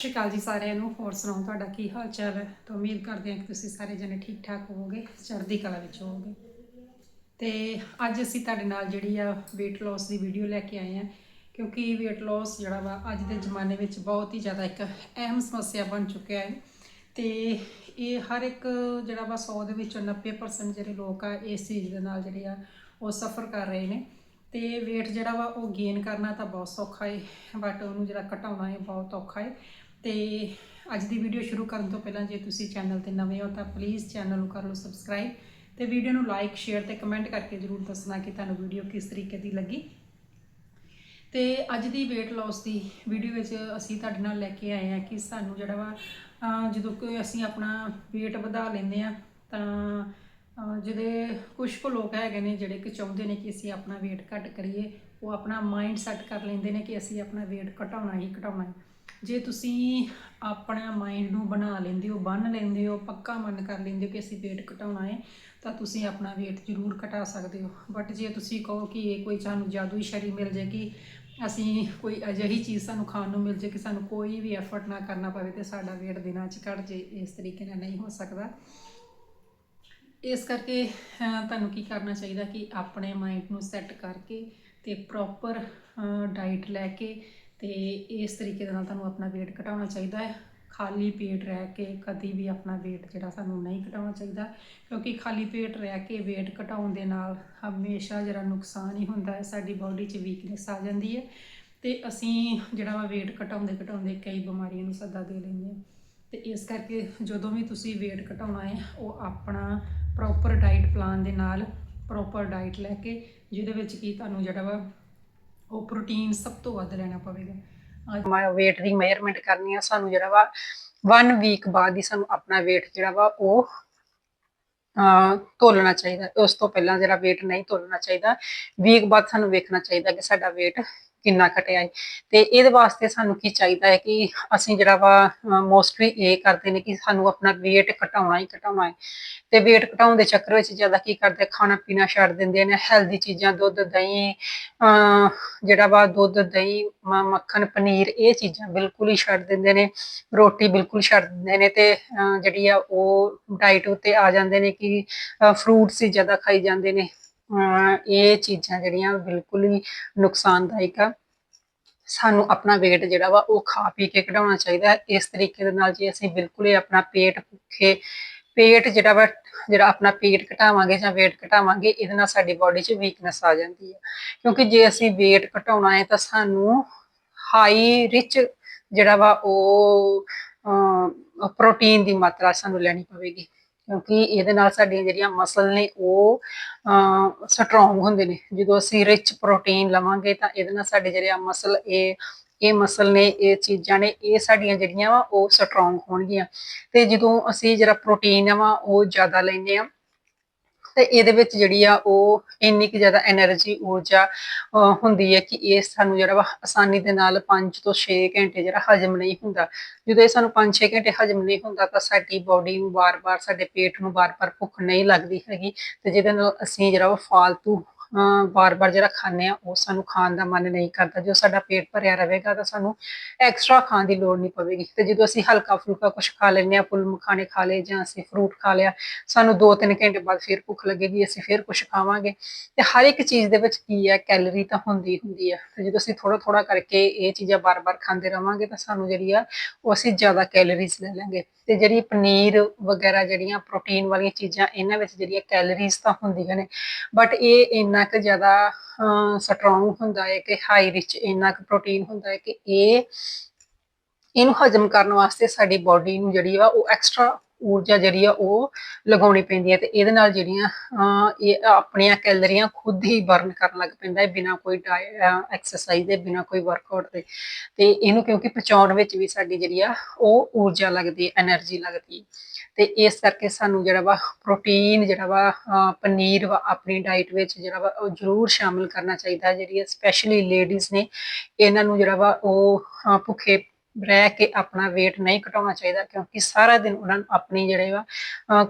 ਸਤਿ ਸ਼੍ਰੀ ਅਕਾਲ ਜੀ ਸਾਰਿਆਂ ਨੂੰ। ਹੋਰ ਸੁਣਾਓ, ਤੁਹਾਡਾ ਕੀ ਹਾਲ ਚਾਲ ਹੈ? ਤਾਂ ਉਮੀਦ ਕਰਦੇ ਹਾਂ ਕਿ ਤੁਸੀਂ ਸਾਰੇ ਜਣੇ ਠੀਕ ਠਾਕ ਹੋਵੋਗੇ, ਚੜ੍ਹਦੀ ਕਲਾ ਵਿੱਚ ਹੋਵੋਗੇ। ਤੇ ਅੱਜ ਅਸੀਂ ਤੁਹਾਡੇ ਨਾਲ ਜਿਹੜੀ ਆ weight loss ਦੀ ਵੀਡੀਓ ਲੈ ਕੇ ਆਏ ਹਾਂ, ਕਿਉਂਕਿ weight loss ਜਿਹੜਾ ਵਾ ਅੱਜ ਦੇ ਜ਼ਮਾਨੇ ਵਿੱਚ ਬਹੁਤ ਹੀ ਜ਼ਿਆਦਾ ਇੱਕ ਅਹਿਮ ਸਮੱਸਿਆ ਬਣ ਚੁੱਕਿਆ ਹੈ। ਤੇ ਇਹ ਹਰ ਇੱਕ ਜਿਹੜਾ ਵਾ 100 ਦੇ ਵਿੱਚੋਂ 90% ਜਿਹੜੇ ਲੋਕ ਆ, ਇਸ ਚੀਜ਼ ਦੇ ਨਾਲ ਜਿਹੜੇ ਆ ਉਹ ਸਫਰ ਕਰ ਰਹੇ ਨੇ। ਤੇ weight ਜਿਹੜਾ ਵਾ ਉਹ ਗੇਨ ਕਰਨਾ ਤਾਂ ਬਹੁਤ ਸੌਖਾ ਹੈ ਬਟ ਉਹਨੂੰ ਜਿਹੜਾ ਘਟਾਉਣਾ ਹੈ ਬਹੁਤ ਔਖਾ ਹੈ ਤੇ ਅੱਜ ਦੀ ਵੀਡੀਓ ਸ਼ੁਰੂ ਕਰਨ ਤੋਂ ਪਹਿਲਾਂ ਜੇ ਤੁਸੀਂ ਚੈਨਲ ਤੇ ਨਵੇਂ ਹੋ ਤਾਂ ਪਲੀਜ਼ ਚੈਨਲ ਨੂੰ ਕਰ ਲਓ ਸਬਸਕ੍ਰਾਈਬ ਤੇ ਵੀਡੀਓ ਨੂੰ ਲਾਈਕ ਸ਼ੇਅਰ ਤੇ ਕਮੈਂਟ ਕਰਕੇ ਜਰੂਰ ਦੱਸਣਾ ਕਿ ਤੁਹਾਨੂੰ ਵੀਡੀਓ ਕਿਸ ਤਰੀਕੇ ਦੀ ਲੱਗੀ। ਤੇ ਅੱਜ ਦੀ weight loss ਦੀ ਵੀਡੀਓ ਵਿੱਚ ਅਸੀਂ ਤੁਹਾਡੇ ਨਾਲ ਲੈ ਕੇ ਆਏ ਹਾਂ ਕਿ ਸਾਨੂੰ ਜਿਹੜਾ ਵਾ ਜਦੋਂ ਕੋਈ ਅਸੀਂ ਆਪਣਾ weight ਵਧਾ ਲੈਂਦੇ ਆ ਤਾਂ, ਅਹ ਜਿਹੜੇ ਕੁਝ ਕੁ ਲੋਕ ਹੈਗੇ ਨੇ ਜਿਹੜੇ ਕਿ ਚਾਹੁੰਦੇ ਨੇ ਕਿ ਅਸੀਂ ਆਪਣਾ weight ਘੱਟ ਕਰੀਏ, ਉਹ ਆਪਣਾ ਮਾਈਂਡ ਸੈੱਟ ਕਰ ਲੈਂਦੇ ਨੇ ਕਿ ਅਸੀਂ ਆਪਣਾ weight ਘਟਾਉਣਾ ਹੀ ਘਟਾਉਣਾ ਹੈ। ਜੇ ਤੁਸੀਂ ਆਪਣਾ ਮਾਈਂਡ ਨੂੰ ਬਣਾ ਲੈਂਦੇ ਹੋ, ਬੰਨ ਲੈਂਦੇ ਹੋ, ਪੱਕਾ ਮਨ ਕਰ ਲੈਂਦੇ ਹੋ ਕਿ ਅਸੀਂ weight ਘਟਾਉਣਾ ਹੈ, ਤਾਂ ਤੁਸੀਂ ਆਪਣਾ weight ਜ਼ਰੂਰ ਘਟਾ ਸਕਦੇ ਹੋ। ਬਟ ਜੇ ਤੁਸੀਂ ਕਹੋ ਕਿ ਇਹ ਕੋਈ ਸਾਨੂੰ ਜਾਦੂਈ ਸ਼ਰੀ ਮਿਲ ਜੇ ਕਿ ਅਸੀਂ ਕੋਈ ਅਜਿਹੀ ਚੀਜ਼ ਸਾਨੂੰ ਖਾਣ ਨੂੰ ਮਿਲ ਜੇ ਕਿ ਸਾਨੂੰ ਕੋਈ ਵੀ ਐਫਰਟ ਨਾ ਕਰਨਾ ਪਵੇ ਤੇ ਸਾਡਾ weight ਦਿਨਾਂ 'ਚ ਘਟ ਜੇ ਇਸ ਤਰੀਕੇ ਨਾਲ ਨਹੀਂ ਹੋ ਸਕਦਾ। ਇਸ ਕਰਕੇ ਤੁਹਾਨੂੰ ਕੀ ਕਰਨਾ ਚਾਹੀਦਾ ਕਿ ਆਪਣੇ ਮਾਈਂਡ ਨੂੰ ਸੈੱਟ ਕਰਕੇ ਤੇ ਪ੍ਰੋਪਰ ਡਾਈਟ ਲੈ ਕੇ ਤੇ ਇਸ ਤਰੀਕੇ ਦੇ ਨਾਲ ਤੁਹਾਨੂੰ ਆਪਣਾ weight ਘਟਾਉਣਾ ਚਾਹੀਦਾ ਹੈ। ਖਾਲੀ ਪੇਟ ਰਹਿ ਕੇ ਕਦੀ ਵੀ ਆਪਣਾ weight ਜਿਹੜਾ ਸਾਨੂੰ ਨਹੀਂ ਘਟਾਉਣਾ ਚਾਹੀਦਾ, ਕਿਉਂਕਿ ਖਾਲੀ ਪੇਟ ਰਹਿ ਕੇ weight ਘਟਾਉਣ ਦੇ ਨਾਲ ਹਮੇਸ਼ਾ ਜਿਹੜਾ ਨੁਕਸਾਨ ਹੀ ਹੁੰਦਾ ਹੈ, ਸਾਡੀ ਬਾਡੀ 'ਚ ਵੀਕਨੈਸ ਆ ਜਾਂਦੀ ਹੈ। ਤੇ ਅਸੀਂ ਜਿਹੜਾ ਵਾ weight ਘਟਾਉਂਦੇ ਘਟਾਉਂਦੇ ਕਈ ਬਿਮਾਰੀਆਂ ਨੂੰ ਸੱਦਾ ਦੇ ਲੈਂਦੇ ਹਾਂ। ਤੇ ਇਸ ਕਰਕੇ ਜਦੋਂ ਵੀ ਤੁਸੀਂ weight ਘਟਾਉਣਾ ਹੈ, ਉਹ ਆਪਣਾ ਪ੍ਰੋਪਰ ਡਾਈਟ ਪਲਾਨ ਦੇ ਨਾਲ ਪ੍ਰੋਪਰ ਡਾਈਟ ਲੈ ਕੇ, ਜਿਹਦੇ ਵਿੱਚ ਕੀ ਤੁਹਾਨੂੰ ਜਿਹੜਾ ਵਾ ਉਹ ਪ੍ਰੋਟੀਨ ਸਭ ਤੋਂ ਵੱਧ ਲੈਣਾ ਪਵੇਗਾ। ਅੱਜ weight ਦੀ ਮੇਜ਼ਰਮੈਂਟ ਕਰਨੀ ਆ, ਸਾਨੂੰ ਜਿਹੜਾ ਵਾ 1 ਵੀਕ ਬਾਅਦ ਹੀ ਸਾਨੂੰ ਆਪਣਾ weight ਜਿਹੜਾ ਵਾ ਉਹ, ਅਹ ਤੋਲਣਾ ਚਾਹੀਦਾ। ਉਸ ਤੋਂ ਪਹਿਲਾਂ ਜਿਹੜਾ weight ਨਹੀਂ ਤੋਲਣਾ ਚਾਹੀਦਾ ਵੀਕ ਬਾਅਦ ਸਾਨੂੰ ਵੇਖਣਾ ਚਾਹੀਦਾ ਕਿ ਸਾਡਾ weight ਕਿੰਨਾ ਘਟਿਆ ਹੈ ਤੇ ਇਹਦੇ ਵਾਸਤੇ ਸਾਨੂੰ ਕੀ ਚਾਹੀਦਾ ਹੈ ਕਿ ਅਸੀਂ ਜਿਹੜਾ ਵਾ ਮੋਸਟਲੀ ਇਹ ਕਰਦੇ ਨੇ ਕਿ ਸਾਨੂੰ ਆਪਣਾ weight ਘਟਾਉਣਾ ਹੀ ਘਟਾਉਣਾ ਹੈ। ਤੇ weight ਘਟਾਉਣ ਦੇ ਚੱਕਰ ਵਿੱਚ ਜ਼ਿਆਦਾ ਕੀ ਕਰਦੇ, ਖਾਣਾ ਪੀਣਾ ਛੱਡ ਦਿੰਦੇ ਨੇ ਹੈਲਦੀ ਚੀਜ਼ਾਂ, ਦੁੱਧ, ਦਹੀਂ ਜਿਹੜਾ ਵਾ ਦੁੱਧ, ਦਹੀਂ ਮੱਖਣ, ਪਨੀਰ, ਇਹ ਚੀਜ਼ਾਂ ਬਿਲਕੁਲ ਹੀ ਛੱਡ ਦਿੰਦੇ ਨੇ। ਰੋਟੀ ਬਿਲਕੁਲ ਛੱਡ ਦਿੰਦੇ ਨੇ ਤੇ ਜਿਹੜੀ ਆ ਉਹ ਡਾਈਟ ਉੱਤੇ ਆ ਜਾਂਦੇ ਨੇ ਕਿ ਫਰੂਟਸ ਹੀ ਜ਼ਿਆਦਾ ਖਾਈ ਜਾਂਦੇ ਨੇ। ਇਹ ਚੀਜ਼ਾਂ ਜਿਹੜੀਆਂ ਬਿਲਕੁਲ ਹੀ ਨੁਕਸਾਨਦਾਇਕ ਆ। ਸਾਨੂੰ ਆਪਣਾ weight ਜਿਹੜਾ ਵਾ ਉਹ ਖਾ ਪੀ ਕੇ ਘਟਾਉਣਾ ਚਾਹੀਦਾ ਹੈ। ਇਸ ਤਰੀਕੇ ਦੇ ਨਾਲ ਜੇ ਅਸੀਂ ਬਿਲਕੁਲ ਹੀ ਆਪਣਾ ਪੇਟ ਭੁੱਖੇ, ਪੇਟ ਜਿਹੜਾ ਵਾ, ਜਿਹੜਾ ਆਪਣਾ ਪੇਟ ਘਟਾਵਾਂਗੇ ਜਾਂ weight ਘਟਾਵਾਂਗੇ, ਇਹਦੇ ਨਾਲ ਸਾਡੀ ਬਾਡੀ 'ਚ ਵੀਕਨੈਸ ਆ ਜਾਂਦੀ ਹੈ ਕਿਉਂਕਿ ਜੇ ਅਸੀਂ weight ਘਟਾਉਣਾ ਹੈ ਤਾਂ ਸਾਨੂੰ ਹਾਈ ਰਿਚ ਜਿਹੜਾ ਵਾ ਉਹ ਪ੍ਰੋਟੀਨ ਦੀ ਮਾਤਰਾ ਸਾਨੂੰ ਲੈਣੀ ਪਵੇਗੀ। ਕਿਉਂਕਿ ਇਹਦੇ ਨਾਲ ਸਾਡੀਆਂ ਜਿਹੜੀਆਂ ਮਸਲ ਨੇ ਉਹ ਸਟਰੋਂਗ ਹੁੰਦੇ ਨੇ। ਜਦੋਂ ਅਸੀਂ ਰਿਚ ਪ੍ਰੋਟੀਨ ਲਵਾਂਗੇ ਤਾਂ ਇਹਦੇ ਨਾਲ ਸਾਡੇ ਜਿਹੜੇ ਆ ਮਸਲ, ਇਹ ਇਹ ਮਸਲ ਨੇ, ਇਹ ਚੀਜ਼ਾਂ ਨੇ, ਇਹ ਸਾਡੀਆਂ ਜਿਹੜੀਆਂ ਵਾ ਉਹ ਸਟਰੋਂਗ ਹੋਣਗੀਆਂ। ਤੇ ਜਦੋਂ ਅਸੀਂ ਜਿਹੜਾ ਪ੍ਰੋਟੀਨ ਆ ਵਾ ਉਹ ਜ਼ਿਆਦਾ ਲੈਂਦੇ ਆ ਤੇ ਇਹਦੇ ਵਿੱਚ ਜਿਹੜੀ ਆ ਉਹ ਇੰਨੀ ਕਿ ਜ਼ਿਆਦਾ એનર્ਜੀ ਊਰਜਾ ਹੁੰਦੀ ਹੈ ਕਿ ਇਹ ਸਾਨੂੰ ਜਿਹੜਾ ਵਾ ਆਸਾਨੀ ਦੇ ਨਾਲ 5 ਤੋਂ 6 ਘੰਟੇ ਜਿਹੜਾ ਹਜਮ ਨਹੀਂ ਹੁੰਦਾ। ਜਦੋਂ ਇਹ ਸਾਨੂੰ 5-6 ਘੰਟੇ ਹਜਮ ਨਹੀਂ ਹੁੰਦਾ ਤਾਂ ਸਾਡੀ ਬਾਡੀ ਨੂੰ ਵਾਰ-ਵਾਰ ਸਾਡੇ ਪੇਟ ਨੂੰ ਵਾਰ-ਵਾਰ ਭੁੱਖ ਨਹੀਂ ਲੱਗਦੀ ਹੈਗੀ ਤੇ ਜਿਹਦੇ ਨਾਲ ਅਸੀਂ ਜਿਹੜਾ ਵਾ ਫਾਲਤੂ ਵਾਰ ਬਾਰ ਜਿਹੜਾ ਖਾਂਦੇ ਆ ਉਹ ਸਾਨੂੰ ਖਾਣ ਦਾ ਮਨ ਨਹੀਂ ਕਰਦਾ। ਜੋ ਸਾਡਾ ਪੇਟ ਭਰਿਆ ਰਹੇਗਾ, ਤਾਂ ਸਾਨੂੰ ਐਕਸਟਰਾ ਖਾਣ ਦੀ ਲੋੜ ਨਹੀਂ ਪਵੇਗੀ। ਤੇ ਜਦੋਂ ਅਸੀਂ ਹਲਕਾ ਫੁਲਕਾ ਕੁਝ ਖਾ ਲੈਂਦੇ ਆ ਫੁੱਲ ਮਖਾਣੇ ਖਾ ਲਏ ਜਾਂ ਅਸੀਂ ਫਰੂਟ ਖਾ ਲਿਆ, ਸਾਨੂੰ 2-3 ਘੰਟੇ ਬਾਅਦ ਫਿਰ ਭੁੱਖ ਲੱਗੇਗੀ, ਅਸੀਂ ਫਿਰ ਕੁਝ ਖਾਵਾਂਗੇ। ਤੇ ਹਰ ਇੱਕ ਚੀਜ਼ ਦੇ ਵਿੱਚ ਕੀ ਹੈ ਕੈਲਰੀ ਤਾਂ ਹੁੰਦੀ ਹੁੰਦੀ ਹੈ। ਤੇ ਜਦੋਂ ਅਸੀਂ ਥੋੜਾ ਥੋੜਾ ਕਰਕੇ ਇਹ ਚੀਜ਼ਾਂ ਬਾਰ-ਬਾਰ ਖਾਂਦੇ ਰਵਾਂਗੇ, ਤਾਂ ਸਾਨੂੰ ਜਿਹੜੀ ਆ, ਉਹ ਅਸੀਂ ਜ਼ਿਆਦਾ ਕੈਲਰੀਜ਼ ਲੈ ਲਾਂਗੇ। ਤੇ ਜਿਹੜੀ ਪਨੀਰ ਵਗੈਰਾ, ਜਿਹੜੀਆਂ ਪ੍ਰੋਟੀਨ ਵਾਲੀਆਂ ਚੀਜ਼ਾਂ, ਇਹਨਾਂ ਵਿੱਚ ਜਿਹੜੀਆਂ ਕੈਲਰੀਜ਼ ਤਾਂ ਹੁੰਦੀਆਂ ਨੇ ਬਟ ਇਹ ਇੰਨਾ ਕੁ ਜ਼ਿਆਦਾ ਸਟਰੋਂਗ ਹੁੰਦਾ ਹੈ ਕਿ ਹਾਈ ਰਿਚ ਇੰਨਾ ਕੁ ਪ੍ਰੋਟੀਨ ਹੁੰਦਾ ਹੈ ਕਿ ਇਹ, ਇਹਨੂੰ ਹਜਮ ਕਰਨ ਵਾਸਤੇ ਸਾਡੀ ਬਾਡੀ ਨੂੰ ਜਿਹੜੀ ਆ ਉਹ ਐਕਸਟਰਾ ਊਰਜਾ ਜਿਹੜੀ ਆ ਉਹ ਲਗਾਉਣੀ ਪੈਂਦੀ ਹੈ ਤੇ ਇਹਦੇ ਨਾਲ ਜਿਹੜੀਆਂ ਇਹ ਆਪਣੀਆਂ ਕੈਲਰੀਆਂ ਖੁਦ ਹੀ ਬਰਨ ਕਰਨ ਲੱਗ ਪੈਂਦਾ ਹੈ ਬਿਨਾ ਕੋਈ ਐਕਸਰਸਾਈਜ਼ ਦੇ, ਬਿਨਾ ਕੋਈ ਵਰਕਆਊਟ ਦੇ। ਤੇ ਇਹਨੂੰ ਕਿਉਂਕਿ ਪਚਾਉਣ ਵਿੱਚ ਵੀ ਸਾਡੀ ਜਿਹੜੀ ਆ ਉਹ ਊਰਜਾ ਲੱਗਦੀ ਹੈ એનર્ਜੀ ਲੱਗਦੀ। ਹੈ ਤੇ ਇਸ ਕਰਕੇ ਸਾਨੂੰ ਜਿਹੜਾ ਵਾ ਪ੍ਰੋਟੀਨ ਜਿਹੜਾ ਵਾ ਪਨੀਰ ਵਾ ਆਪਣੀ ਡਾਈਟ ਵਿੱਚ ਜਿਹੜਾ ਵਾ ਉਹ ਜ਼ਰੂਰ ਸ਼ਾਮਿਲ ਕਰਨਾ ਚਾਹੀਦਾ। ਜਿਹੜੀ ਸਪੈਸ਼ਲੀ ਲੇਡੀਜ਼ ਨੇ, ਇਹਨਾਂ ਨੂੰ ਜਿਹੜਾ ਵਾ ਉਹ ਭੁੱਖੇ ਰਹਿ ਕੇ ਆਪਣਾ weight ਨਹੀਂ ਘਟਾਉਣਾ ਚਾਹੀਦਾ, ਕਿਉਂਕਿ ਸਾਰਾ ਦਿਨ ਉਹਨਾਂ ਨੂੰ ਆਪਣੀ ਜਿਹੜੇ ਵਾ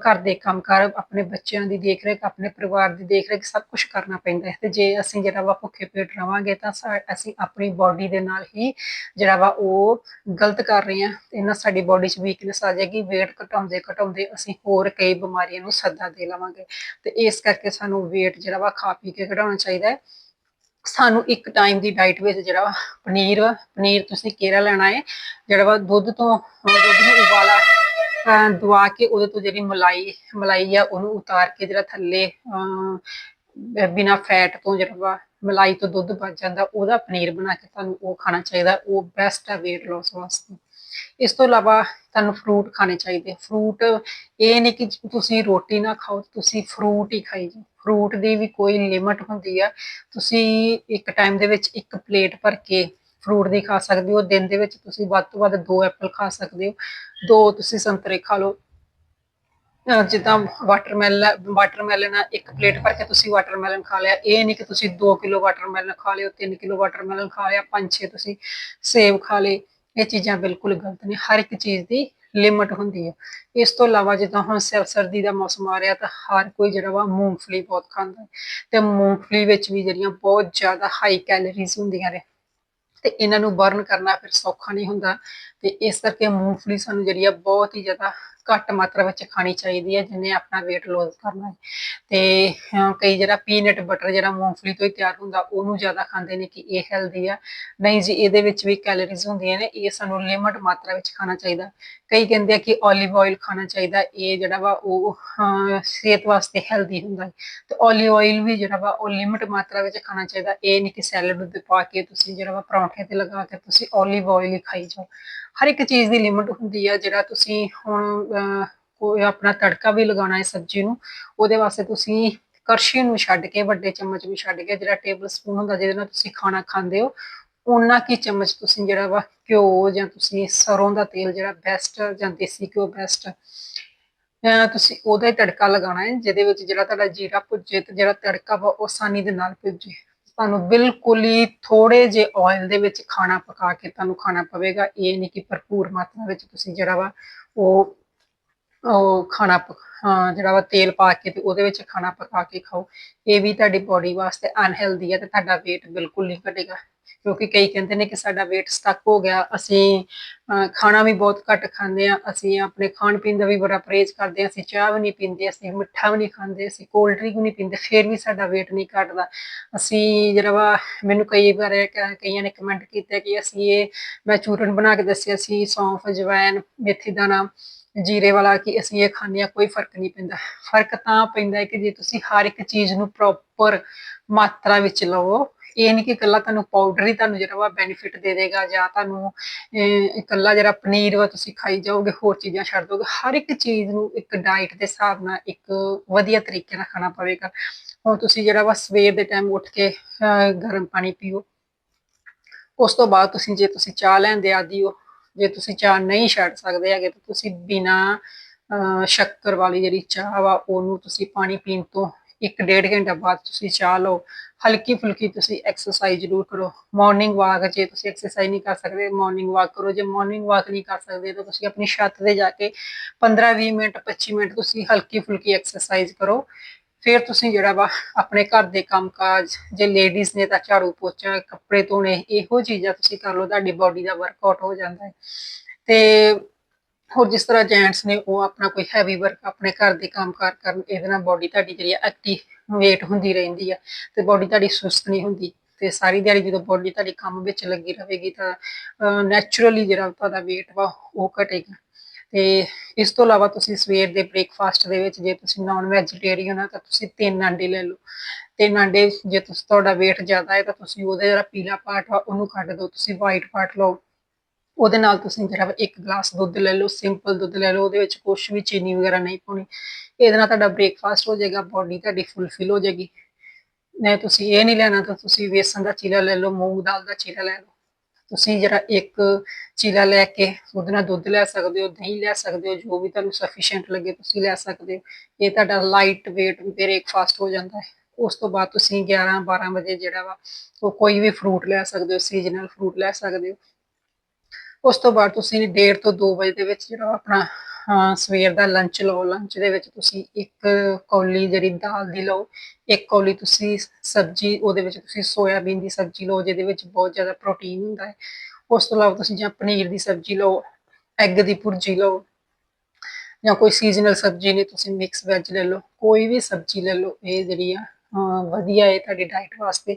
ਘਰ ਦੇ ਕੰਮਕਾਰ, ਆਪਣੇ ਬੱਚਿਆਂ ਦੀ ਦੇਖ ਰੇਖ ਆਪਣੇ ਪਰਿਵਾਰ ਦੀ ਦੇਖ ਰੇਖ ਸਭ ਕੁਝ ਕਰਨਾ ਪੈਂਦਾ ਹੈ। ਤੇ ਜੇ ਅਸੀਂ ਜਿਹੜਾ ਵਾ ਭੁੱਖੇ ਪੇਟ ਰਵਾਂਗੇ ਤਾਂ ਅਸੀਂ ਆਪਣੀ ਬਾਡੀ ਦੇ ਨਾਲ ਹੀ ਜਿਹੜਾ ਵਾ ਉਹ ਗਲਤ ਕਰ ਰਹੇ ਹਾਂ ਤੇ ਇਹਨਾਂ ਸਾਡੀ ਬਾਡੀ 'ਚ ਵੀਕਨੈਸ ਆ ਜਾਏਗੀ, weight ਘਟਾਉਂਦੇ ਘਟਾਉਂਦੇ ਅਸੀਂ ਹੋਰ ਕਈ ਬਿਮਾਰੀਆਂ ਨੂੰ ਸੱਦਾ ਦੇ ਲਵਾਂਗੇ। ਤੇ ਇਸ ਕਰਕੇ ਸਾਨੂੰ weight ਜਿਹੜਾ ਵਾ ਖਾ ਪੀ ਕੇ ਘਟਾਉਣਾ ਚਾਹੀਦਾ ਹੈ। ਸਾਨੂੰ ਇੱਕ ਟਾਈਮ ਦੀ ਡਾਈਟ ਵਿੱਚ ਜਿਹੜਾ ਵਾ, ਪਨੀਰ ਵਾ, ਪਨੀਰ ਤੁਸੀਂ ਕਿਹੜਾ ਲੈਣਾ ਹੈ ਜਿਹੜਾ ਵਾ ਦੁੱਧ ਤੋਂ ਦੁੱਧ ਨੂੰ ਉਬਾਲਾ, ਅਹ ਦਵਾ ਕੇ ਉਹਦੇ ਤੋਂ ਜਿਹੜੀ ਮਲਾਈ ਮਲਾਈ ਆ, ਉਹਨੂੰ ਉਤਾਰ ਕੇ ਜਿਹੜਾ ਥੱਲੇ, ਅਹ ਬਿਨਾ ਫੈਟ ਤੋਂ ਜਿਹੜਾ ਵਾ, ਮਲਾਈ ਤੋਂ ਦੁੱਧ ਬਚ ਜਾਂਦਾ, ਉਹਦਾ ਪਨੀਰ ਬਣਾ ਕੇ ਤੁਹਾਨੂੰ ਉਹ ਖਾਣਾ ਚਾਹੀਦਾ, ਉਹ ਬੈਸਟ ਹੈ weight loss ਵਾਸਤੇ। ਇਸ ਤੋਂ ਇਲਾਵਾ ਤੁਹਾਨੂੰ ਫਰੂਟ ਖਾਣੇ ਚਾਹੀਦੇ ਫਰੂਟ ਇਹ ਨਹੀਂ ਕਿ ਤੁਸੀਂ ਰੋਟੀ ਨਾ ਖਾਓ, ਤੁਸੀਂ ਫਰੂਟ ਹੀ ਖਾਈ ਜੀ ਫਰੂਟ ਦੀ ਵੀ ਕੋਈ ਲਿਮਟ ਹੁੰਦੀ ਆ। ਤੁਸੀਂ ਇੱਕ ਟਾਈਮ ਦੇ ਵਿੱਚ ਇੱਕ ਪਲੇਟ ਭਰ ਕੇ ਫਰੂਟ ਦੀ ਖਾ ਸਕਦੇ ਹੋ। ਦਿਨ ਦੇ ਵਿੱਚ ਤੁਸੀਂ ਵੱਧ ਤੋਂ ਵੱਧ ਦੋ ਐਪਲ ਖਾ ਸਕਦੇ ਹੋ। ਦੋ ਤੁਸੀਂ ਸੰਤਰੇ ਖਾ ਲਓ। ਅਹ ਜਿੱਦਾਂ ਵਾਟਰਮੈਲਨ ਵਾਟਰਮੈਲਨ ਆ, ਇੱਕ ਪਲੇਟ ਭਰ ਕੇ ਤੁਸੀਂ ਵਾਟਰਮੈਲਨ ਖਾ ਲਿਆ। ਇਹ ਨਹੀਂ ਕਿ ਤੁਸੀਂ 2 ਕਿਲੋ ਵਾਟਰਮੈਲਨ ਖਾ ਲਿਓ 3 ਕਿਲੋ ਵਾਟਰਮੈਲਨ ਖਾ ਲਿਆ 5-6 ਤੁਸੀਂ ਸੇਬ ਖਾ ਲਏ। ਇਹ ਚੀਜ਼ਾਂ ਬਿਲਕੁਲ ਗਲਤ ਨੇ, ਹਰ ਇੱਕ ਚੀਜ਼ ਦੀ ਲਿਮਟ ਹੁੰਦੀ ਹੈ ਇਸ ਤੋਂ ਇਲਾਵਾ ਜਿੱਦਾਂ ਹੁਣ ਸਿਰ, ਸਰਦੀ ਦਾ ਮੌਸਮ ਆ ਰਿਹਾ ਤਾਂ ਹਰ ਕੋਈ ਜਿਹੜਾ ਵਾ ਮੂੰਗਫਲੀ ਬਹੁਤ ਖਾਂਦਾ ਹੈ ਤੇ ਮੂੰਗਫਲੀ ਵਿੱਚ ਵੀ ਜਿਹੜੀਆਂ ਬਹੁਤ ਜ਼ਿਆਦਾ ਹਾਈ ਕੈਲੋਰੀਜ਼ ਹੁੰਦੀਆਂ ਨੇ ਤੇ ਇਹਨਾਂ ਨੂੰ ਬਰਨ ਕਰਨਾ ਫਿਰ ਸੌਖਾ ਨਹੀਂ ਹੁੰਦਾ ਤੇ ਇਸ ਕਰਕੇ ਮੂੰਗਫਲੀ ਸਾਨੂੰ ਜਿਹੜੀ ਆ ਬਹੁਤ ਹੀ ਜ਼ਿਆਦਾ ਘੱਟ ਮਾਤਰਾ ਵਿੱਚ ਖਾਣੀ ਚਾਹੀਦੀ ਹੈ, ਜਿੰਨੇ ਆਪਣਾ weight loss ਕਰਨਾ ਹੈ। ਤੇ ਕਈ ਜਿਹੜਾ ਪੀਨਟ ਬਟਰ ਜਿਹੜਾ ਮੂੰਗਫਲੀ ਤੋਂ ਹੀ ਤਿਆਰ ਹੁੰਦਾ, ਉਹਨੂੰ ਜ਼ਿਆਦਾ ਖਾਂਦੇ ਨੇ ਕਿ ਇਹ ਹੈਲਦੀ ਆ। ਨਹੀਂ ਜੀ, ਇਹਦੇ ਵਿੱਚ ਵੀ ਕੈਲੋਰੀਜ਼ ਹੁੰਦੀਆਂ ਨੇ, ਇਹ ਸਾਨੂੰ ਲਿਮਟ ਮਾਤਰਾ ਵਿੱਚ ਖਾਣਾ ਚਾਹੀਦਾ। ਕਈ ਕਹਿੰਦੇ ਆ ਕਿ 올ਿਵ ਆਇਲ ਖਾਣਾ ਚਾਹੀਦਾ, ਇਹ ਜਿਹੜਾ ਵਾ ਉਹ ਸਿਹਤ ਵਾਸਤੇ ਹੈਲਦੀ ਹੁੰਦਾ ਹੈ। ਤੇ 올ਿਵ ਆਇਲ ਵੀ ਜਿਹੜਾ ਵਾ, ਉਹ ਲਿਮਟ ਮਾਤਰਾ ਵਿੱਚ ਖਾਣਾ ਚਾਹੀਦਾ। ਇਹ ਨਹੀਂ ਕਿ ਸੈਲਡ ਵਿੱਚ ਪਾ ਕੇ ਤੁਸੀਂ ਜਿਹੜਾ ਵਾ ਪਰੌਂਠੇ ਤੇ ਲਗਾ ਕੇ ਤੁਸੀਂ 올ਿਵ ਆਇਲ ਹੀ ਖਾਈ ਜਾਓ। ਹਰ ਇੱਕ ਚੀਜ਼ ਦੀ ਲਿਮਟ ਹੁੰਦੀ ਆ, ਜਿਹੜਾ ਤੁਸੀਂ ਹੁਣ ਕੋਈ ਆਪਣਾ ਤੜਕਾ ਵੀ ਲਗਾਉਣਾ ਹੈ ਸਬਜ਼ੀ ਨੂੰ, ਉਹਦੇ ਵਾਸਤੇ ਤੁਸੀਂ ਕਰਸ਼ੀ ਨੂੰ ਛੱਡ ਕੇ, ਵੱਡੇ ਚਮਚ ਨੂੰ ਛੱਡ ਕੇ, ਜਿਹੜਾ ਟੇਬਲ ਸਪੂਨ ਹੁੰਦਾ ਜਿਹਦੇ ਨਾਲ ਤੁਸੀਂ ਖਾਣਾ ਖਾਂਦੇ ਹੋ ਉਹਨਾਂ ਕੀ ਚਮਚ ਤੁਸੀਂ ਜਿਹੜਾ ਵਾ ਘਿਓ ਜਾਂ ਤੁਸੀਂ ਸਰੋਂ ਦਾ ਤੇਲ ਜਿਹੜਾ ਬੈਸਟ ਜਾਂ ਦੇਸੀ ਘਿਓ ਬੈਸਟ ਅਹ, ਤੁਸੀਂ ਉਹਦਾ ਹੀ ਤੜਕਾ ਲਗਾਉਣਾ ਹੈ, ਜਿਹਦੇ ਵਿੱਚ ਜਿਹੜਾ ਤੁਹਾਡਾ ਜੀਰਾ ਭੁੱਜੇ ਤੇ ਜਿਹੜਾ ਤੜਕਾ ਵਾ ਉਹ ਆਸਾਨੀ ਦੇ ਨਾਲ ਭੁੱਜੇ ਤੁਹਾਨੂੰ ਬਿਲਕੁਲ ਹੀ ਥੋੜੇ ਜੇ ਆਇਲ ਦੇ ਵਿੱਚ ਖਾਣਾ ਪਕਾ ਕੇ ਤੁਹਾਨੂੰ ਖਾਣਾ ਪਵੇਗਾ। ਇਹ ਨਹੀਂ ਕਿ ਭਰਪੂਰ ਮਾਤਰਾ ਵਿੱਚ ਤੁਸੀਂ ਜਿਹੜਾ ਵਾ ਉਹ ਉਹ ਖਾਣਾ ਜਿਹੜਾ ਵਾ ਤੇਲ ਪਾ ਕੇ ਤੇ ਉਹਦੇ ਵਿੱਚ ਖਾਣਾ ਪਕਾ ਕੇ ਖਾਓ। ਇਹ ਵੀ ਤੁਹਾਡੀ ਬੋਡੀ ਵਾਸਤੇ ਅਨਹੈਲਦੀ ਹੈ ਤੇ ਤੁਹਾਡਾ weight ਬਿਲਕੁਲ ਨਹੀਂ ਘਟੇਗਾ। ਕਿਉਂਕਿ ਕਈ ਕਹਿੰਦੇ ਨੇ ਕਿ ਸਾਡਾ weight ਸਟਕ ਹੋ ਗਿਆ, ਅਸੀਂ ਖਾਣਾ ਵੀ ਬਹੁਤ ਘੱਟ ਖਾਂਦੇ ਆ ਅਸੀਂ ਆਪਣੇ ਖਾਣ ਪੀਣ ਦਾ ਵੀ ਬੜਾ ਪਰਹੇਜ਼ ਕਰਦੇ ਆ ਅਸੀਂ ਚਾਹ ਵੀ ਨਹੀਂ ਪੀਂਦੇ, ਅਸੀਂ ਮਿੱਠਾ ਵੀ ਨਹੀਂ ਖਾਂਦੇ, ਅਸੀਂ ਕੋਲਡ ਡਰਿੰਕ ਵੀ ਨਹੀਂ ਪੀਂਦੇ, ਫਿਰ ਵੀ ਸਾਡਾ weight ਨਹੀਂ ਘਟਦਾ। ਅਸੀਂ ਜਿਹੜਾ ਵਾ, ਮੈਨੂੰ ਕਈ ਵਾਰ ਕਈਆਂ ਨੇ ਕਮੈਂਟ ਕੀਤਾ ਕਿ ਅਸੀਂ ਇਹ, ਮੈਂ ਚੂਰਨ ਬਣਾ ਕੇ ਦੱਸਿਆ ਸੀ, ਸੌਂਫ ਜਵੈਨ ਮੇਥੀ, ਦਾਣਾ, ਜੀਰੇ ਵਾਲਾ ਕਿ ਅਸੀਂ ਇਹ ਖਾਂਦੇ ਆ ਕੋਈ ਫ਼ਰਕ ਨਹੀਂ ਪੈਂਦਾ। ਫ਼ਰਕ ਤਾਂ ਪੈਂਦਾ ਹੈ ਕਿ ਜੇ ਤੁਸੀਂ ਹਰ ਇੱਕ ਚੀਜ਼ ਨੂੰ ਪ੍ਰੋਪਰ ਮਾਤਰਾ ਵਿੱਚ ਲਵੋ ਇਹ ਨਹੀਂ ਕਿ ਇਕੱਲਾ ਤੁਹਾਨੂੰ ਪਾਊਡਰ ਹੀ ਤੁਹਾਨੂੰ ਜਿਹੜਾ ਵਾ ਬੈਨੀਫਿਟ ਦੇ ਦੇਗਾ ਜਾਂ ਤੁਹਾਨੂੰ ਇਕੱਲਾ ਜਿਹੜਾ ਪਨੀਰ ਵਾ ਤੁਸੀਂ ਖਾਈ ਜਾਓਗੇ ਹੋਰ ਚੀਜ਼ਾਂ ਛੱਡ ਦੋਗੇ। ਹਰ ਇੱਕ ਚੀਜ਼ ਨੂੰ ਇੱਕ ਡਾਈਟ ਦੇ ਹਿਸਾਬ ਨਾਲ ਇੱਕ ਵਧੀਆ ਤਰੀਕੇ ਨਾਲ ਖਾਣਾ ਪਵੇਗਾ। ਹੁਣ ਤੁਸੀਂ ਜਿਹੜਾ ਵਾ ਸਵੇਰ ਦੇ ਟਾਈਮ ਉੱਠ ਕੇ ਅਹ, ਗਰਮ ਪਾਣੀ ਪੀਓ। ਉਸ ਤੋਂ ਬਾਅਦ ਤੁਸੀਂ ਜੇ ਤੁਸੀਂ ਚਾਹ ਲੈਣ ਦੇ ਆਦੀ ਹੋ ਜੇ ਤੁਸੀਂ ਚਾਹ ਨਹੀਂ ਛੱਡ ਸਕਦੇ ਹੈਗੇ ਤਾਂ ਤੁਸੀਂ ਬਿਨਾ ਸ਼ੱਕਰ ਵਾਲੀ ਜਿਹੜੀ ਚਾਹ ਵਾ ਉਹਨੂੰ ਤੁਸੀਂ ਪਾਣੀ ਪੀਣ ਤੋਂ ਇੱਕ ਡੇਢ ਘੰਟਾ ਬਾਅਦ ਤੁਸੀਂ ਚਾਹ ਲਓ, ਹਲਕੀ ਫੁਲਕੀ ਤੁਸੀਂ ਐਕਸਰਸਾਈਜ਼ ਜ਼ਰੂਰ ਕਰੋ। ਮਾਰਨਿੰਗ ਵਾਕ ਜੇ ਤੁਸੀਂ ਐਕਸਰਸਾਈਜ਼ ਨਹੀਂ ਕਰ ਸਕਦੇ ਮਾਰਨਿੰਗ ਵਾਕ ਕਰੋ। ਜੇ ਮਾਰਨਿੰਗ ਵਾਕ ਨਹੀਂ ਕਰ ਸਕਦੇ ਤਾਂ ਤੁਸੀਂ ਆਪਣੀ ਛੱਤ ਤੇ ਜਾ ਕੇ 15-20 ਮਿੰਟ 25 ਮਿੰਟ ਤੁਸੀਂ ਹਲਕੀ ਫੁਲਕੀ ਐਕਸਰਸਾਈਜ਼ ਕਰੋ। ਫਿਰ ਤੁਸੀਂ ਜਿਹੜਾ ਵਾ ਆਪਣੇ ਘਰ ਦੇ ਕੰਮਕਾਜ, ਜੇ ਲੇਡੀਜ਼ ਨੇ ਤਾਂ ਝਾੜੂ ਪੋਚਾ, ਕੱਪੜੇ ਧੋਣੇ, ਇਹੋ ਚੀਜ਼ਾਂ ਤੁਸੀਂ ਕਰ ਲਓ, ਤੁਹਾਡੀ ਬਾਡੀ ਦਾ ਵਰਕਆਊਟ ਹੋ ਜਾਂਦਾ ਹੈ। ਤੇ ਹੋਰ ਜਿਸ ਤਰ੍ਹਾਂ ਜੈਂਟਸ ਨੇ ਉਹ ਆਪਣਾ ਕੋਈ ਹੈਵੀ ਵਰਕ ਆਪਣੇ ਘਰ ਦੇ ਕੰਮਕਾਰ ਕਰਨ, ਇਹਦੇ ਨਾਲ ਬਾਡੀ ਤੁਹਾਡੀ ਜਿਹੜੀ ਐਕਟਿਵ ਵੇਟ ਹੁੰਦੀ ਰਹਿੰਦੀ ਆ ਤੇ ਬਾਡੀ ਤੁਹਾਡੀ ਸੁਸਤ ਨਹੀਂ ਹੁੰਦੀ ਤੇ ਸਾਰੀ ਦਿਹਾੜੀ ਜਦੋਂ ਬਾਡੀ ਤੁਹਾਡੀ ਕੰਮ ਵਿੱਚ ਲੱਗੀ ਰਹੇਗੀ ਤਾਂ ਨੈਚੁਰਲੀ ਜਿਹੜਾ ਤੁਹਾਡਾ weight ਵਾ ਉਹ ਘਟੇਗਾ। ਤੇ ਇਸ ਤੋਂ ਇਲਾਵਾ ਤੁਸੀਂ ਸਵੇਰ ਦੇ ਬ੍ਰੇਕਫਾਸਟ ਦੇ ਵਿੱਚ ਜੇ ਤੁਸੀਂ ਨਾਨ ਵੈਜੀਟੇਰੀਅਨ ਆ ਤਾਂ ਤੁਸੀਂ ਤਿੰਨ ਅੰਡੇ ਲੈ ਲਓ। ਤਿੰਨ ਅੰਡੇ ਜੇ ਤੁਸੀਂ ਤੁਹਾਡਾ weight ਜ਼ਿਆਦਾ ਹੈ ਤਾਂ ਤੁਸੀਂ ਉਹਦਾ ਜਿਹੜਾ ਪੀਲਾ ਪਾਰਟ ਵਾ ਉਹਨੂੰ ਕੱਢ ਦਿਓ, ਤੁਸੀਂ ਵਾਈਟ ਪਾਰਟ ਲਓ। ਉਹਦੇ ਨਾਲ ਤੁਸੀਂ ਜਿਹੜਾ ਵਾ ਇੱਕ ਗਲਾਸ ਦੁੱਧ ਲੈ ਲਓ ਸਿੰਪਲ ਦੁੱਧ ਲੈ ਲਓ, ਉਹਦੇ ਵਿੱਚ ਕੁਝ ਵੀ ਚੀਨੀ ਵਗੈਰਾ ਨਹੀਂ ਪਾਉਣੀ। ਇਹਦੇ ਨਾਲ ਤੁਹਾਡਾ ਬ੍ਰੇਕਫਾਸਟ ਹੋ ਜਾਏਗਾ ਬਾਡੀ ਤੁਹਾਡੀ ਫੁੱਲਫਿਲ ਹੋ ਜਾਏਗੀ। ਨਹੀਂ ਤੁਸੀਂ ਇਹ ਨਹੀਂ ਲੈਣਾ ਤਾਂ ਤੁਸੀਂ ਵੇਸਣ ਦਾ ਚੀਲਾ ਲੈ ਲਓ, ਮੂੰਗ ਦਾਲ ਦਾ ਚੀਲਾ ਲੈ ਲਓ। ਤੁਸੀਂ ਜਿਹੜਾ ਇੱਕ ਚੀਲਾ ਲੈ ਕੇ ਉਹਦੇ ਨਾਲ ਦੁੱਧ ਲੈ ਸਕਦੇ ਹੋ, ਦਹੀਂ ਲੈ ਸਕਦੇ ਹੋ, ਜੋ ਵੀ ਤੁਹਾਨੂੰ ਸਫੀਸ਼ੀਐਂਟ ਲੱਗੇ ਤੁਸੀਂ ਲੈ ਸਕਦੇ ਹੋ। ਇਹ ਤੁਹਾਡਾ ਲਾਈਟ weight ਬ੍ਰੇਕਫਾਸਟ ਹੋ ਜਾਂਦਾ ਹੈ। ਉਸ ਤੋਂ ਬਾਅਦ ਤੁਸੀਂ 11 12 ਵਜੇ ਜਿਹੜਾ ਵਾ, ਉਹ ਕੋਈ ਵੀ ਫਰੂਟ ਲੈ ਸਕਦੇ ਹੋ ਸੀਜ਼ਨਲ ਫਰੂਟ ਲੈ ਸਕਦੇ ਹੋ। ਉਸ ਤੋਂ ਬਾਅਦ ਤੁਸੀਂ 1:30 ਤੋਂ 2 ਵਜੇ ਦੇ ਵਿੱਚ ਜਿਹੜਾ ਆਪਣਾ ਸਵੇਰ ਦਾ ਲੰਚ ਲਓ। ਲੰਚ ਦੇ ਵਿੱਚ ਤੁਸੀਂ ਇੱਕ ਕੌਲੀ ਜਿਹੜੀ ਦਾਲ ਦੀ ਲਓ। ਇੱਕ ਕੌਲੀ ਤੁਸੀਂ ਸਬਜ਼ੀ, ਉਹਦੇ ਵਿੱਚ ਤੁਸੀਂ ਸੋਇਆਬੀਨ ਦੀ ਸਬਜ਼ੀ ਲਓ, ਜਿਹਦੇ ਵਿੱਚ ਬਹੁਤ ਜ਼ਿਆਦਾ ਪ੍ਰੋਟੀਨ ਹੁੰਦਾ ਹੈ। ਉਸ ਤੋਂ ਇਲਾਵਾ ਤੁਸੀਂ ਜਾਂ ਪਨੀਰ ਦੀ ਸਬਜ਼ੀ ਲਓ ਐਗ ਦੀ ਭੁਰਜੀ ਲਓ, ਜਾਂ ਕੋਈ ਸੀਜ਼ਨਲ ਸਬਜ਼ੀ ਨੇ ਤੁਸੀਂ ਮਿਕਸ ਵੈਜ ਲੈ ਲਓ। ਕੋਈ ਵੀ ਸਬਜ਼ੀ ਲੈ ਲਓ, ਇਹ ਜਿਹੜੀ ਆ ਵਧੀਆ ਹੈ ਤੁਹਾਡੀ ਡਾਈਟ ਵਾਸਤੇ।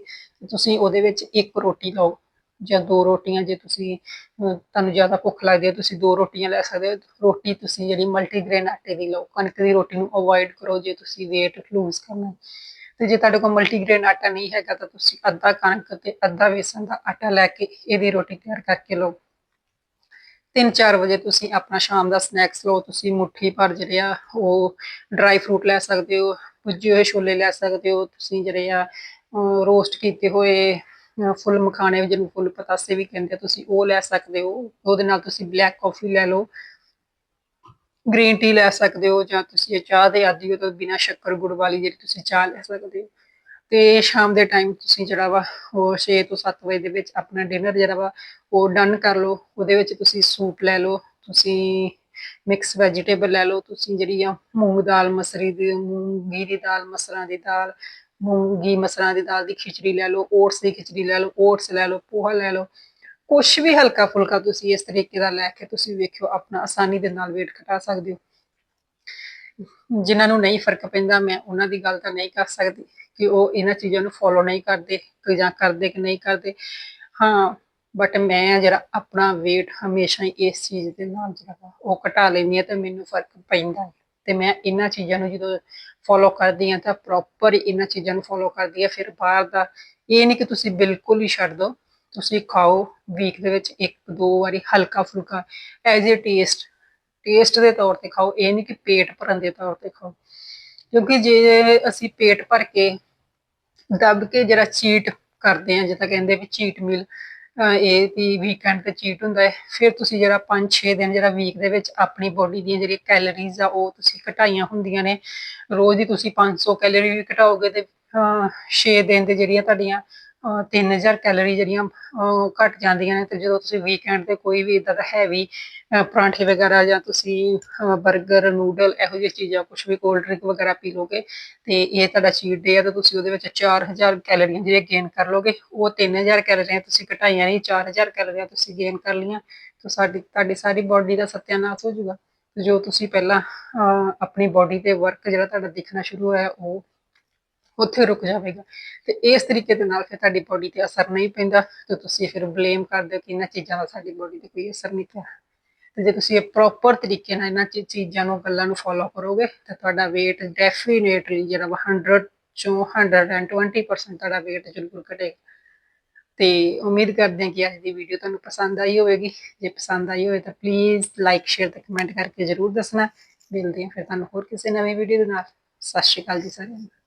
ਤੁਸੀਂ ਉਹਦੇ ਵਿੱਚ ਇੱਕ ਰੋਟੀ ਲਓ। ਜਾਂ ਦੋ ਰੋਟੀਆਂ ਜੇ ਤੁਸੀਂ ਅਹ, ਤੁਹਾਨੂੰ ਜ਼ਿਆਦਾ ਭੁੱਖ ਲੱਗਦੀ ਹੈ ਤੁਸੀਂ ਦੋ ਰੋਟੀਆਂ ਲੈ ਸਕਦੇ ਹੋ ਰੋਟੀ ਤੁਸੀਂ ਜਿਹੜੀ ਮਲਟੀਗ੍ਰੇਨ ਆਟੇ ਦੀ ਲਓ ਕਣਕ ਦੀ ਰੋਟੀ ਨੂੰ ਅਵੋਇਡ ਕਰੋ ਜੇ ਤੁਸੀਂ weight ਲੂਜ਼ ਕਰਨਾ ਹੈ। ਤੇ ਜੇ ਤੁਹਾਡੇ ਕੋਲ ਮਲਟੀਗ੍ਰੇਨ ਆਟਾ ਨਹੀਂ ਹੈਗਾ ਤਾਂ ਤੁਸੀਂ ਅੱਧਾ ਕਣਕ ਤੇ ਅੱਧਾ ਵੇਸਣ ਦਾ ਆਟਾ ਲੈ ਕੇ ਇਹਦੀ ਰੋਟੀ ਤਿਆਰ ਕਰਕੇ ਲਓ 3-4 ਵਜੇ ਤੁਸੀਂ ਆਪਣਾ ਸ਼ਾਮ ਦਾ ਸਨੈਕਸ ਲਓ ਤੁਸੀਂ ਮੁੱਠੀ ਭਰ ਜਿਹੜੇ ਆ ਉਹ ਡਰਾਈ ਫਰੂਟ ਲੈ ਸਕਦੇ ਹੋ ਭੁੱਜੇ ਹੋਏ ਛੋਲੇ ਲੈ ਸਕਦੇ ਹੋ ਤੁਸੀਂ ਜਿਹੜੇ ਆ ਰੋਸਟ ਕੀਤੇ ਹੋਏ ਫੁੱਲ ਮਖਾਣੇ ਜਿਹਨੂੰ ਫੁੱਲ ਪਤਾਸੇ ਵੀ ਕਹਿੰਦੇ ਤੁਸੀਂ ਉਹ ਲੈ ਸਕਦੇ ਹੋ। ਉਹਦੇ ਨਾਲ ਤੁਸੀਂ ਬਲੈਕ ਕਾਫੀ ਲੈ ਲਓ। ਗ੍ਰੀਨ ਟੀ ਲੈ ਸਕਦੇ ਹੋ ਜਾਂ ਤੁਸੀਂ ਚਾਹ ਦੇ ਆਦੀ ਹੋ ਤਾਂ ਬਿਨਾਂ ਸ਼ੱਕਰ, ਗੁੜ ਵਾਲੀ ਜਿਹੜੀ ਤੁਸੀਂ ਚਾਹ ਲੈ ਸਕਦੇ ਹੋ। ਤੇ ਸ਼ਾਮ ਦੇ ਟਾਈਮ ਤੁਸੀਂ ਜਿਹੜਾ ਵਾ, ਉਹ 6 ਤੋਂ 7 ਵਜੇ ਦੇ ਵਿੱਚ ਆਪਣਾ ਡਿਨਰ ਜਿਹੜਾ ਵਾ, ਉਹ ਡਨ ਕਰ ਲਓ। ਉਹਦੇ ਵਿੱਚ ਤੁਸੀਂ ਸੂਪ ਲੈ ਲਓ, ਤੁਸੀਂ ਮਿਕਸ ਵੈਜੀਟੇਬਲ ਲੈ ਲਓ। ਤੁਸੀਂ ਜਿਹੜੀ ਆ ਮੂੰਗ ਦਾਲ, ਮਸਰੀ ਦੀ ਮੂੰਗੀ ਦੀ ਦਾਲ, ਮਸਰਾਂ ਦੀ ਦਾਲ ਮੂੰਗੀ, ਮਸਰਾਂ ਦੀ ਦਾਲ ਦੀ ਖਿਚੜੀ ਲੈ ਲਓ, ਓਟਸ ਦੀ ਖਿਚੜੀ ਲੈ ਲਓ, ਓਟਸ ਲੈ ਲਓ, ਪੋਹਾ ਲੈ ਲਓ। ਕੁਛ ਵੀ ਹਲਕਾ ਫੁਲਕਾ ਤੁਸੀਂ ਇਸ ਤਰੀਕੇ ਦਾ ਲੈ ਕੇ ਤੁਸੀਂ ਵੇਖਿਓ, ਆਪਣਾ ਆਸਾਨੀ ਦੇ ਨਾਲ weight ਘਟਾ ਸਕਦੇ ਹੋ। ਜਿਨ੍ਹਾਂ ਨੂੰ ਨਹੀਂ ਫ਼ਰਕ ਪੈਂਦਾ, ਮੈਂ ਉਹਨਾਂ ਦੀ ਗੱਲ ਤਾਂ ਨਹੀਂ ਕਰ ਸਕਦੀ ਕਿ ਉਹ ਇਹਨਾਂ ਚੀਜ਼ਾਂ ਨੂੰ ਫੋਲੋ ਨਹੀਂ ਕਰਦੇ ਕਿ ਜਾਂ ਕਰਦੇ ਕਿ ਨਹੀਂ ਕਰਦੇ। ਹਾਂ ਬਟ ਮੈਂ ਜਿਹੜਾ ਆਪਣਾ weight ਹਮੇਸ਼ਾ ਹੀ ਇਸ ਚੀਜ਼ ਦੇ ਨਾਲ ਜਿਹੜਾ ਵਾ ਉਹ ਘਟਾ ਲੈਂਦੀ ਹਾਂ ਤੇ ਮੈਨੂੰ ਫ਼ਰਕ ਪੈਂਦਾ ਹੈ। ਤੇ ਮੈਂ ਇਹਨਾਂ ਚੀਜ਼ਾਂ ਨੂੰ ਜਦੋਂ ਫੋਲੋ ਕਰਦੀ ਹਾਂ ਤਾਂ ਪ੍ਰੋਪਰ ਇਹਨਾਂ ਚੀਜ਼ਾਂ ਨੂੰ ਫੋਲੋ ਕਰਦੀ ਹਾਂ, ਫਿਰ ਬਾਹਰ ਦਾ ਇਹ ਨਹੀਂ ਕਿ ਤੁਸੀਂ ਬਿਲਕੁਲ ਹੀ ਛੱਡ ਦਿਓ, ਤੁਸੀਂ ਖਾਓ ਵੀਕ ਦੇ ਵਿੱਚ ਇੱਕ, ਦੋ ਵਾਰੀ ਹਲਕਾ ਫੁਲਕਾ ਐਜ਼ ਅ ਟੇਸਟ ਟੇਸਟ ਦੇ ਤੌਰ ਤੇ ਖਾਓ, ਇਹ ਨਹੀਂ ਕਿ ਪੇਟ ਭਰਨ ਦੇ ਤੌਰ ਤੇ ਖਾਓ, ਕਿਉਂਕਿ ਜੇ ਅਸੀਂ ਪੇਟ ਭਰ ਕੇ ਦੱਬ ਕੇ ਜਿਹੜਾ ਚੀਟ ਕਰਦੇ ਆ ਜਿੱਦਾਂ ਕਹਿੰਦੇ ਵੀ ਚੀਟ ਮੀਲ ਇਹ ਵੀ ਵੀਕਐਂਡ ਤੇ ਚੀਟ ਹੁੰਦਾ ਹੈ। ਫਿਰ ਤੁਸੀਂ ਜਿਹੜਾ 5-6 ਦਿਨ ਜਿਹੜਾ ਵੀਕ ਦੇ ਵਿੱਚ ਆਪਣੀ ਬੋਡੀ ਦੀਆਂ ਜਿਹੜੀਆਂ ਕੈਲਰੀਜ਼ ਆ, ਉਹ ਤੁਸੀਂ ਘਟਾਈਆਂ ਹੁੰਦੀਆਂ ਨੇ। ਰੋਜ਼ ਦੀ ਤੁਸੀਂ 500 ਕੈਲਰੀ ਵੀ ਘਟਾਓਗੇ ਤੇ 6 ਦਿਨ ਦੇ ਜਿਹੜੀਆਂ ਤੁਹਾਡੀਆਂ 3000 ਕੈਲੋਰੀ ਜਿਹੜੀਆਂ, ਅਹ, ਘਟ ਜਾਂਦੀਆਂ ਨੇ ਤੇ ਜਦੋਂ ਤੁਸੀਂ ਵੀਕਐਂਡ ਤੇ ਕੋਈ ਵੀ ਇਦਾਂ ਦਾ ਹੈਵੀ ਪਰਾਂਠੇ ਵਗੈਰਾ ਜਾਂ ਤੁਸੀਂ 버ਗਰ ਨੂਡਲ ਇਹੋ ਜਿਹੀਆਂ ਚੀਜ਼ਾਂ ਕੁਝ ਵੀ ਕੋਲਡ ਡਰਿੰਕ ਵਗੈਰਾ ਪੀ ਲੋਗੇ ਤੇ ਇਹ ਤੁਹਾਡਾ ਚੀਟ ਡੇ ਆ ਤਾਂ ਤੁਸੀਂ ਉਹਦੇ ਵਿੱਚ 4000 ਕੈਲਰੀਆਂ ਜਿਹੜੀਆਂ ਗੇਨ ਕਰ ਲੋਗੇ, ਉਹ 3000 ਕੈਲੋਰੀਆਂ ਤੁਸੀਂ ਘਟਾਈਆਂ ਨਹੀਂ 4000 ਕੈਲਰੀਆਂ ਤੁਸੀਂ ਗੇਨ ਕਰ ਲਈਆਂ, ਤਾਂ ਸਾਡੀ, ਤੁਹਾਡੀ ਸਾਰੀ ਬਾਡੀ ਦਾ ਸਤਿਆਨਾਸ਼ ਹੋ ਜਾਊਗਾ। ਜੋ ਤੁਸੀਂ ਪਹਿਲਾਂ ਆਪਣੀ ਬਾਡੀ ਤੇ ਵਰਕ ਜਿਹੜਾ ਤੁਹਾਡਾ ਦਿਖਣਾ ਸ਼ੁਰੂ ਹੋਇਆ, ਉਹ ਉੱਥੇ ਰੁਕ ਜਾਵੇਗਾ। ਤੇ ਇਸ ਤਰੀਕੇ ਦੇ ਨਾਲ ਫਿਰ ਤੁਹਾਡੀ ਬੋਡੀ ਤੇ ਅਸਰ ਨਹੀਂ ਪੈਂਦਾ ਤੇ ਤੁਸੀਂ ਫਿਰ ਬਲੇਮ ਕਰਦੇ ਹੋ ਕਿ ਇਹਨਾਂ ਚੀਜ਼ਾਂ ਦਾ ਸਾਡੀ ਬੋਡੀ ਤੇ ਕੋਈ ਅਸਰ ਨਹੀਂ ਪਿਆ। ਤੇ ਜੇ ਤੁਸੀਂ ਇਹ ਪ੍ਰੋਪਰ ਤਰੀਕੇ ਨਾਲ ਇਹਨਾਂ ਚੀ- ਚੀਜ਼ਾਂ ਨੂੰ, ਗੱਲਾਂ ਨੂੰ ਫੋਲੋ ਕਰੋਗੇ ਤਾਂ ਤੁਹਾਡਾ weight ਡੈਫੀਨੇਟਲੀ ਜਿਹੜਾ ਵਾ 100 ਚੋਂ 120% ਤੁਹਾਡਾ weight ਜ਼ਰੂਰ ਘਟੇਗਾ। ਤੇ ਉਮੀਦ ਕਰਦੇ ਹਾਂ ਕਿ ਅੱਜ ਦੀ ਵੀਡੀਓ ਤੁਹਾਨੂੰ ਪਸੰਦ ਆਈ ਹੋਵੇਗੀ। ਜੇ ਪਸੰਦ ਆਈ ਹੋਵੇ ਤਾਂ ਪਲੀਜ਼ ਲਾਈਕ ਸ਼ੇਅਰ ਤੇ ਕਮੈਂਟ ਕਰਕੇ ਜ਼ਰੂਰ ਦੱਸਣਾ। ਮਿਲਦੇ ਹਾਂ ਫਿਰ ਤੁਹਾਨੂੰ ਹੋਰ ਕਿਸੇ ਨਵੀਂ ਵੀਡੀਓ ਦੇ ਨਾਲ। ਸਤਿ ਸ਼੍ਰੀ ਅਕਾਲ ਜੀ ਸਾਰਿਆਂ ਨੂੰ।